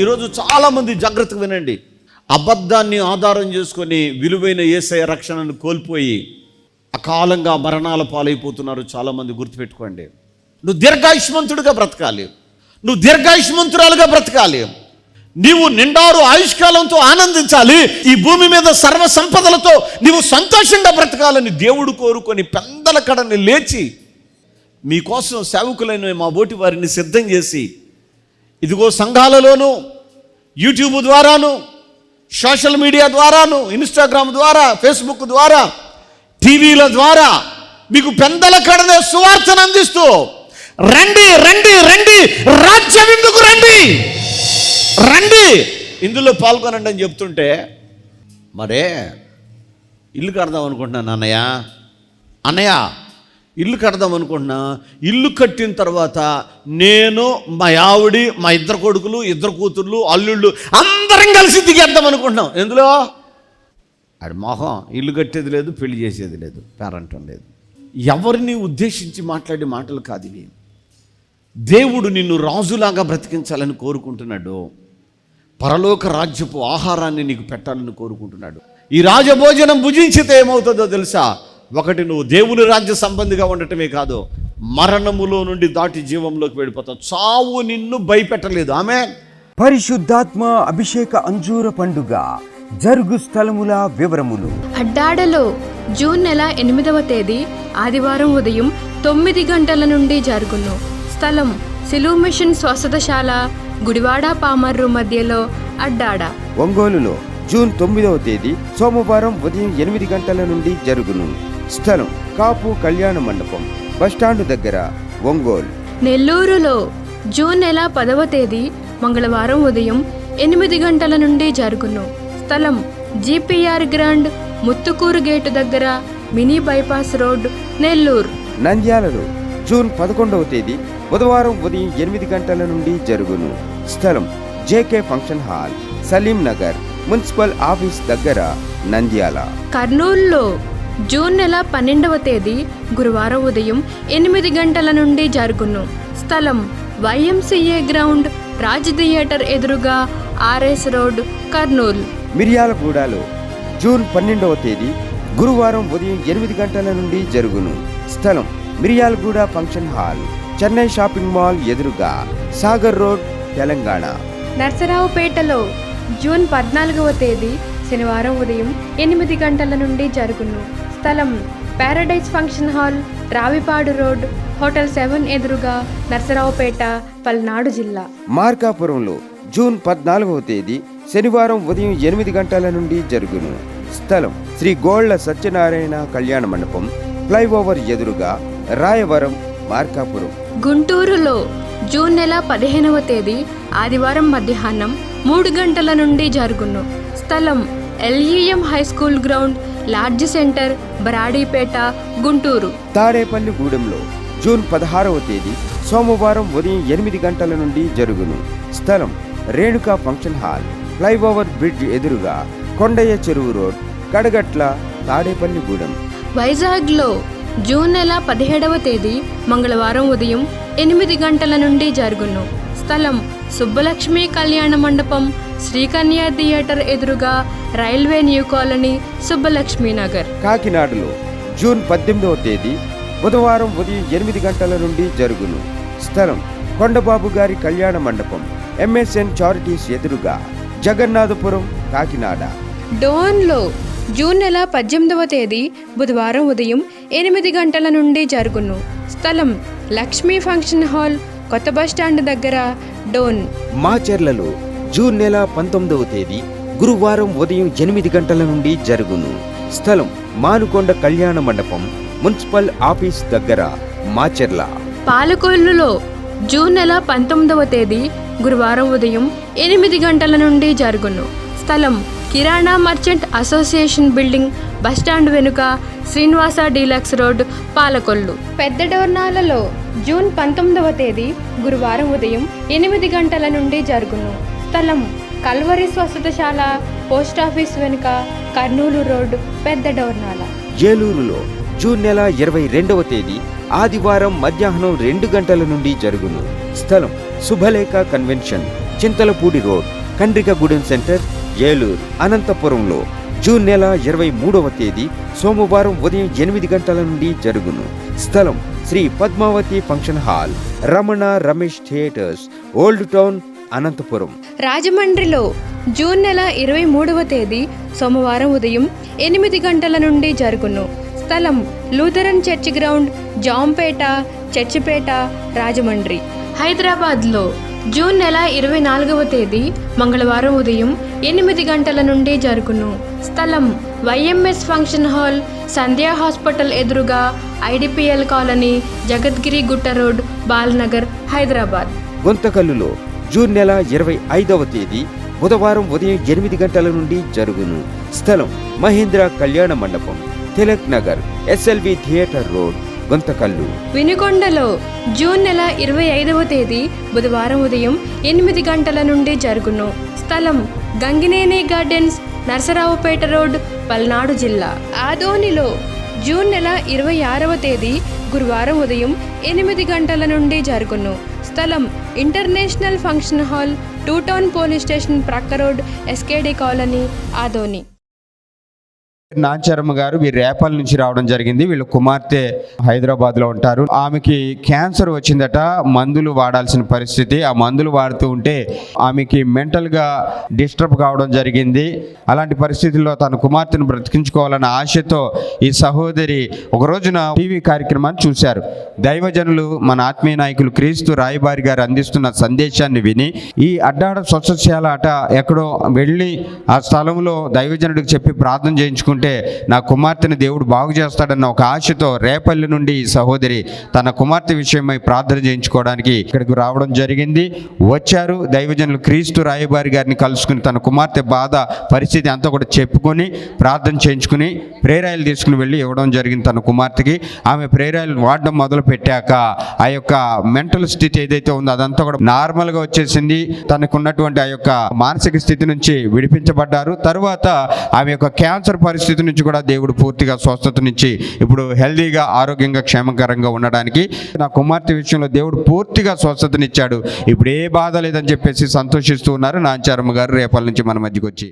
ఈరోజు చాలామంది జాగ్రత్తగా వినండి. అబద్ధాన్ని ఆధారం చేసుకొని విలువైన ఏసయ రక్షణను కోల్పోయి అకాలంగా మరణాల పాలైపోతున్నారు చాలామంది గుర్తుపెట్టుకోండి. నువ్వు దీర్ఘాయుష్మంతుడిగా బ్రతకాలి. నువ్వు దీర్ఘాయుష్మంతురాలుగా బ్రతకాలి. నీవు నిండారు ఆయుష్కాలంతో ఆనందించాలి. ఈ భూమి మీద సర్వ సంపదలతో నీవు సంతోషంగా బ్రతకాలని దేవుడు కోరుకొని పెందల కడని లేచి మీకోసం సేవకులైన మా బోటి వారిని సిద్ధం చేసి ఇదిగో సంఘాలలోనూ యూట్యూబ్ ద్వారాను సోషల్ మీడియా ద్వారాను ఇన్స్టాగ్రామ్ ద్వారా ఫేస్బుక్ ద్వారా టీవీల ద్వారా మీకు పెందల కడనే సువార్తను అందిస్తూ రండి రండి రండి రాజ్యం ఎందుకు రండి! రండి! ఇందులో పాల్గొనండి అని చెప్తుంటే మరే ఇల్లు కడదాం అనుకుంటున్నాను అన్నయ్య. అన్నయ్య ఇల్లు కడదాం అనుకుంటున్నా. ఇల్లు కట్టిన తర్వాత నేను మా ఆవిడి మా ఇద్దరు కొడుకులు ఇద్దరు కూతుర్లు అల్లుళ్ళు అందరం కలిసి దిగేద్దాం అనుకుంటున్నాం. ఎందులో? ఆడి మొహం. ఇల్లు కట్టేది లేదు పెళ్ళి చేసేది లేదు పేరంటం లేదు. ఎవరిని ఉద్దేశించి మాట్లాడే మాటలు కాదు ఇవి. దేవుడు నిన్ను రాజులాగా బ్రతికించాలని కోరుకుంటున్నాడు. పరలోక రాజ్యపు ఆహారాన్ని నీకు పెట్టాలని కోరుకుంటున్నాడు. ఈ రాజభోజనం భుజించితే ఏమవుతుందో తెలుసా? ఒకటి నువ్వు దేవుని రాజ్య సంబంధిగా ఉండటమే కాదు మరణములో నుండి దాటి జీవంలోకి వెళ్ళిపోతావు. చావు నిన్ను భయపెట్టలేదు. ఆమె పరిశుద్ధాత్మ అభిషేక అంజూర పండుగ జరుగు స్థలముల వివరములు. అడ్డాడలో జూన్ నెల ఎనిమిదవ తేదీ ఆదివారం ఉదయం తొమ్మిది గంటల నుండి జరుగును. స్థలం సిలువు మిషన్ స్వస్థతశాల గుడివాడ పామర్రు మధ్యలో అడ్డాడ. ఒంగోలులో జూన్ తొమ్మిదవ తేదీ సోమవారం ఉదయం ఎనిమిది గంటల నుండి జరుగును. స్థలం కాపు కళ్యాణ మండపం బస్టాండు దగ్గర ఒంగోలు. నెల్లూరులో జూన్ నెల పదవ తేదీ మంగళవారం ఉదయం ఎనిమిది గంటల నుండి జరుగును. స్థలం జీపీఆర్ గ్రాండ్ ముత్తుకూరు గేటు దగ్గర మినీ బైపాస్ రోడ్ నెల్లూరు. నంద్యాలలో జూన్ పదకొండవ తేదీ బుధవారం ఉదయం ఎనిమిది గంటల నుండి జరుగును. స్థలం JK function hall Salim Nagar municipal office దగ్గర నంద్యాల. కర్నూలులో జూన్ నెల పన్నెండవ తేదీ గురువారం ఉదయం ఎనిమిది గంటల నుండి జరుగును. స్థలం వైఎంసీఏ గ్రౌండ్ రాజ్ థియేటర్ ఎదురుగా ఆర్ఎస్ రోడ్ కర్నూలు. మిర్యాలగూడలో జూన్ పన్నెండవ తేదీ గురువారం ఉదయం ఎనిమిది గంటల నుండి జరుగును. స్థలం Miryalaguda function hall Chennai shopping mall ఎదురుగా సాగర్ రోడ్ తెలంగాణ. నర్సరావుపేటలో జూన్ పద్నాలుగవ తేదీ శనివారం ఉదయం ఎనిమిది గంటల నుండి జరుగును. స్థలం paradise function hall Ravipadu road hotel seven ఎదురుగా నర్సరావుపేట పల్నాడు జిల్లా. మార్కాపురంలో జూన్ పద్నాలుగవ తేదీ శనివారం ఉదయం ఎనిమిది గంటల నుండి జరుగును. స్థలం శ్రీ గోళ్ళ సత్యనారాయణ కళ్యాణ మండపం ఫ్లైఓవర్ ఎదురుగా రాయవరం మార్కాపురం. గుంటూరులో జూన్ నెల పదిహేనవ తేదీ ఆదివారం మధ్యాహ్నం మూడు గంటల నుండి జరుగును. స్థలం LEM high school ground large centre Baradipeta Guntur. తాడేపల్లిగూడెంలో June పదహారవ తేదీ సోమవారం ఉదయం ఎనిమిది గంటల నుండి జరుగును. స్థలం Renuka function hall flyover bridge ఎదురుగా కొండయ్య చెరువు రోడ్ కడగట్ల తాడేపల్లిగూడెం వైజాగ్లో జూన్ నెల పదిహేడవ తేదీ మంగళవారం ఉదయం ఎనిమిది గంటల నుండి జరుగును. స్థలం సుబ్బలక్ష్మి కళ్యాణ మండపం శ్రీకన్య థియేటర్ ఎదురుగా railway new colony Subbalakshmi Nagar కాకినాడలో జూన్ పద్దెనిమిదవ తేదీ బుధవారం ఉదయం ఎనిమిది గంటల నుండి జరుగును. స్థలం కొండబాబు గారి కళ్యాణ మండపం ఎంఎస్ఎన్ చారిటీస్ ఎదురుగా జగన్నాథపురం కాకినాడ. డోన్లో జూన్ నెల పద్దెనిమిదవ తేదీ బుధవారం ఉదయం ఎనిమిది గంటల నుండి జరుగును. స్థలం లక్ష్మీ ఫంక్షన్ హాల్ కొత్త బస్టాండ్ దగ్గర డోన్. మాచెర్లలో జూన్ నెల పంతొమ్మిదవ తేదీ గురువారం ఉదయం ఎనిమిది గంటల నుండి జరుగును. స్థలం మానుకొండ కళ్యాణ మండపం మున్సిపల్ ఆఫీస్ దగ్గర మాచెర్ల. పాలకొల్లులో జూన్ నెల పంతొమ్మిదవ తేదీ గురువారం ఉదయం ఎనిమిది గంటల నుండి జరుగును. స్థలం kirana merchant association building bus stand వెనుక శ్రీనివాస డీలక్స్ రోడ్ పాలకొల్లు. పెద్ద డోర్నాలలో జూన్ పంతొమ్మిదవ తేదీ గురువారం ఉదయం ఎనిమిది గంటల నుండి జరుగును. స్థలం కల్వరి స్వస్థతశాల పోస్టాఫీస్ వెనుక కర్నూలు రోడ్డు పెద్ద డోర్నాల ఏలూరులో జూన్ నెల ఇరవై రెండవ తేదీ ఆదివారం మధ్యాహ్నం రెండు గంటల నుండి జరుగును. స్థలం Subhalekha convention Chintalapudi road Kandrikagudem centre Eluru అనంతపురంలో జూన్ నెల ఇరవై మూడవ తేదీ సోమవారం ఉదయం ఎనిమిది గంటల నుండి జరుగును. స్థలం Sri Padmavathi function hall Ramana Ramesh theatres old town Anantapur. రాజమండ్రిలో జూన్ నెల ఇరవై మూడవ తేదీ సోమవారం ఉదయం ఎనిమిది గంటల నుండి జరుగును. స్థలం Lutheran church ground Jampeta Churchipeta Rajahmundry. హైదరాబాద్లో జూన్ నెల ఇరవై నాలుగవ తేదీ మంగళవారం ఉదయం ఎనిమిది గంటల నుండి జరుగును. స్థలం YMS function hall Sandhya hospital ఎదురుగా IDPL colony Jagadgiri Gutta road Balanagar Hyderabad. గుంతకల్లులో June నెల ఇరవై ఐదవ తేదీ బుధవారం ఉదయం ఎనిమిది గంటల నుండి జరుగును. స్థలం Mahendra Kalyana Mandapam Tilak Nagar SLV theatre road Guntakal. వినుకొండలో June నెల ఇరవై ఐదవ తేదీ బుధవారం ఉదయం ఎనిమిది గంటల నుండి జరుగును. స్థలం గంగినేని గార్డెన్స్ నరసరావుపేట రోడ్ పల్నాడు జిల్లా. ఆదోనిలో జూన్ నెల ఇరవై ఆరవ తేదీ గురువారం ఉదయం ఎనిమిది గంటల నుండి జరుగును. స్థలం international function hall two town police station ప్రక్క road SKD colony Adoni. Nancharamma garu వీరు రేపల్ నుంచి రావడం జరిగింది. వీళ్ళ కుమార్తె హైదరాబాద్లో ఉంటారు. ఆమెకి క్యాన్సర్ వచ్చిందట. మందులు వాడాల్సిన పరిస్థితి. ఆ మందులు వాడుతూ ఉంటే ఆమెకి మెంటల్గా డిస్టర్బ్ కావడం జరిగింది. అలాంటి పరిస్థితుల్లో తన కుమార్తెను బ్రతికించుకోవాలన్న ఆశతో ఈ సహోదరి ఒక రోజున టీవీ కార్యక్రమాన్ని చూశారు. దైవజనులు మన ఆత్మీయ నాయకులు క్రీస్తు రాయబారి గారు అందిస్తున్న సందేశాన్ని విని ఈ అడ్డాడ స్వచ్ఛశాల అట ఎక్కడో వెళ్ళి ఆ స్థలంలో దైవజనుడికి చెప్పి ప్రార్థన చేయించుకుంటే నా కుమార్తెను దేవుడు బాగు చేస్తాడన్న ఒక ఆశతో రేపల్లి నుండి ఈ సహోదరి తన కుమార్తె విషయమై ప్రార్థన చేయించుకోవడానికి ఇక్కడికి రావడం జరిగింది. వచ్చారు. దైవజనులు క్రీస్తు రాయబారి గారిని కలుసుకుని తన కుమార్తె బాధ పరిస్థితి అంతా కూడా చెప్పుకొని ప్రార్థన చేయించుకుని ప్రేరాయలు తీసుకుని వెళ్ళి ఇవ్వడం జరిగింది తన కుమార్తెకి. ఆమె ప్రేరాయలు వాడడం మొదలు పెట్టాక ఆ యొక్క మెంటల్ స్థితి ఏదైతే ఉందో అదంతా కూడా నార్మల్గా వచ్చేసింది. తనకున్నటువంటి ఆ యొక్క మానసిక స్థితి నుంచి విడిపించబడ్డారు. తరువాత ఆమె యొక్క క్యాన్సర్ పరిస్థితి స్థితి నుంచి కూడా దేవుడు పూర్తిగా స్వస్థతనిచ్చి ఇప్పుడు హెల్దీగా ఆరోగ్యంగా క్షేమకరంగా ఉండడానికి నా కుమార్తె విషయంలో దేవుడు పూర్తిగా స్వస్థతనిచ్చాడు. ఇప్పుడు ఏ బాధ లేదని చెప్పేసి సంతోషిస్తూ ఉన్నారు. నాంచారమ్మ గారు రేపటి నుంచి మన మధ్యకి వచ్చి.